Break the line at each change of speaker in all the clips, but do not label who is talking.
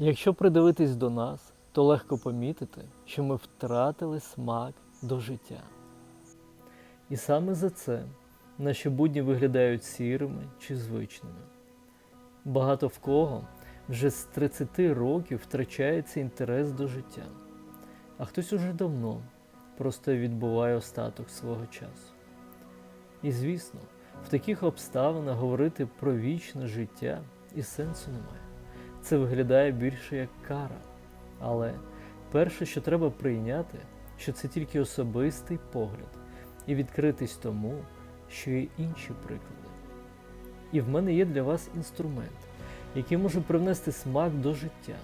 Якщо придивитись до нас, то легко помітити, що ми втратили смак до життя. І саме за це наші будні виглядають сірими чи звичними. Багато в кого вже з 30 років втрачається інтерес до життя, а хтось уже давно просто відбуває остаток свого часу. І звісно, в таких обставинах говорити про вічне життя і сенсу немає. Це виглядає більше як кара. Але перше, що треба прийняти, що це тільки особистий погляд, і відкритись тому, що є інші приклади. І в мене є для вас інструмент, який може привнести смак до життя,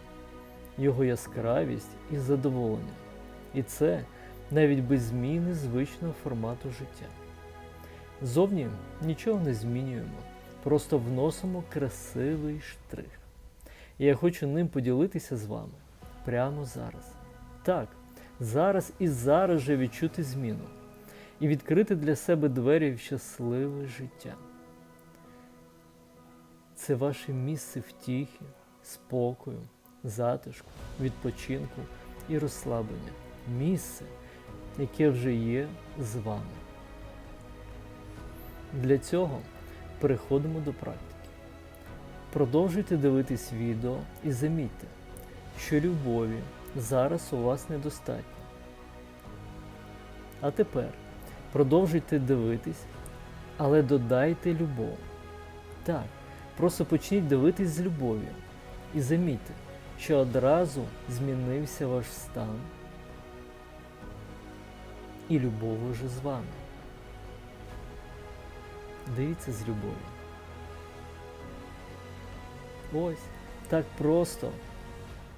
його яскравість і задоволення. І це навіть без зміни звичного формату життя. Зовні нічого не змінюємо, просто вносимо красивий штрих. І я хочу ним поділитися з вами прямо зараз. Так, зараз і зараз же відчути зміну і відкрити для себе двері в щасливе життя. Це ваше місце втіхи, спокою, затишку, відпочинку і розслаблення. Місце, яке вже є з вами. Для цього переходимо до практики. Продовжуйте дивитись відео і замітьте, що любові зараз у вас недостатньо. А тепер продовжуйте дивитись, але додайте любов. Так, просто почніть дивитись з любов'ю і замітьте, що одразу змінився ваш стан, і любов уже з вами. Дивіться з любов'ю. Ось так просто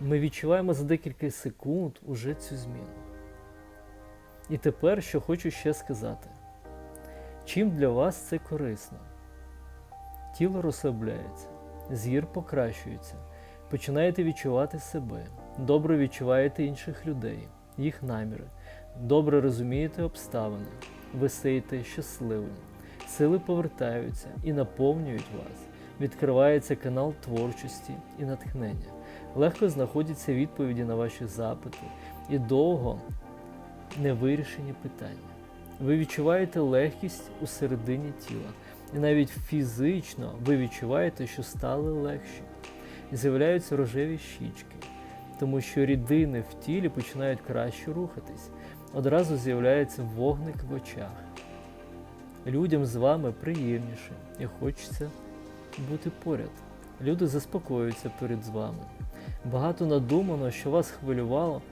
ми відчуваємо за декілька секунд уже цю зміну. І тепер що хочу ще сказати. Чим для вас це корисно? Тіло розслабляється, зір покращується, починаєте відчувати себе, добре відчуваєте інших людей, їх наміри, добре розумієте обставини, ви стаєте щасливим, сили повертаються і наповнюють вас відкривається канал творчості і натхнення. Легко знаходяться відповіді на ваші запити і довго невирішені питання. Ви відчуваєте легкість у середині тіла, і навіть фізично ви відчуваєте, що стали легші. І з'являються рожеві щічки, тому що рідини в тілі починають краще рухатись. Одразу з'являється вогник в очах. Людям з вами приємніше і хочеться бути поряд. Люди заспокоюються перед з вами. Багато надумано, що вас хвилювало,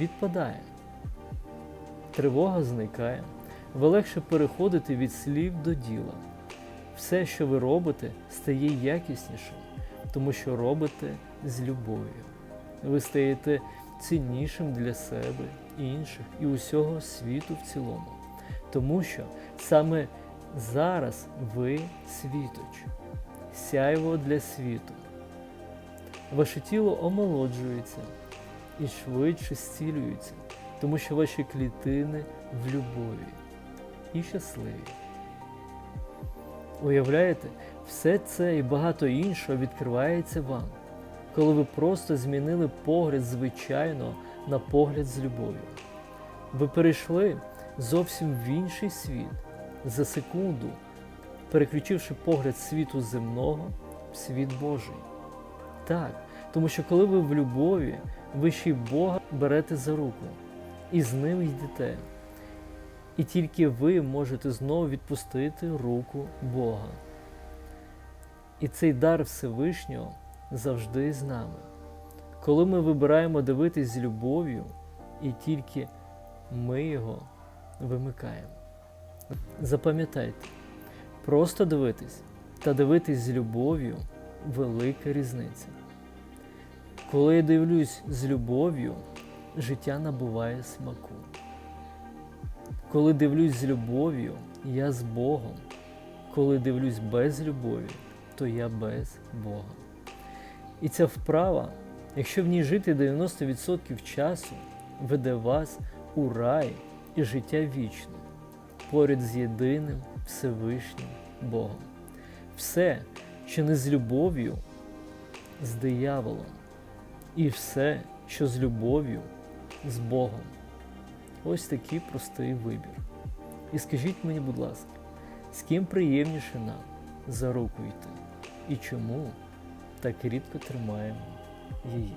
відпадає. Тривога зникає. Ви легше переходите від слів до діла. Все, що ви робите, стає якіснішим, тому що робите з любов'ю. Ви стаєте ціннішим для себе, інших і усього світу в цілому. Тому що саме зараз ви світоч сяйво для світу. Ваше тіло омолоджується і швидше зцілюється, тому що ваші клітини в любові і щасливі. Уявляєте, все це і багато іншого відкривається вам, коли ви просто змінили погляд звичайно на погляд з любов'ю. Ви перейшли зовсім в інший світ за секунду переключивши погляд світу земного в світ Божий. Так, тому що коли ви в любові, ви ще й Бога берете за руку і з ним йдете. І тільки ви можете знову відпустити руку Бога. І цей дар Всевишнього завжди з нами. Коли ми вибираємо дивитись з любов'ю, і тільки ми його вимикаємо. Запам'ятайте, Просто дивитись та дивитись з любов'ю велика різниця. Коли я дивлюсь з любов'ю, життя набуває смаку. Коли дивлюсь з любов'ю, я з Богом. Коли дивлюсь без любові, то я без Бога. І ця вправа, якщо в ній жити 90% часу, веде вас у рай і життя вічне, поряд з єдиним Всевишнім Богом. Все, що не з любов'ю, з дияволом. і все, що з любов'ю, з Богом. Ось такий простий вибір. І скажіть мені, будь ласка, з ким приємніше нам за руку йти? І чому так рідко тримаємо її?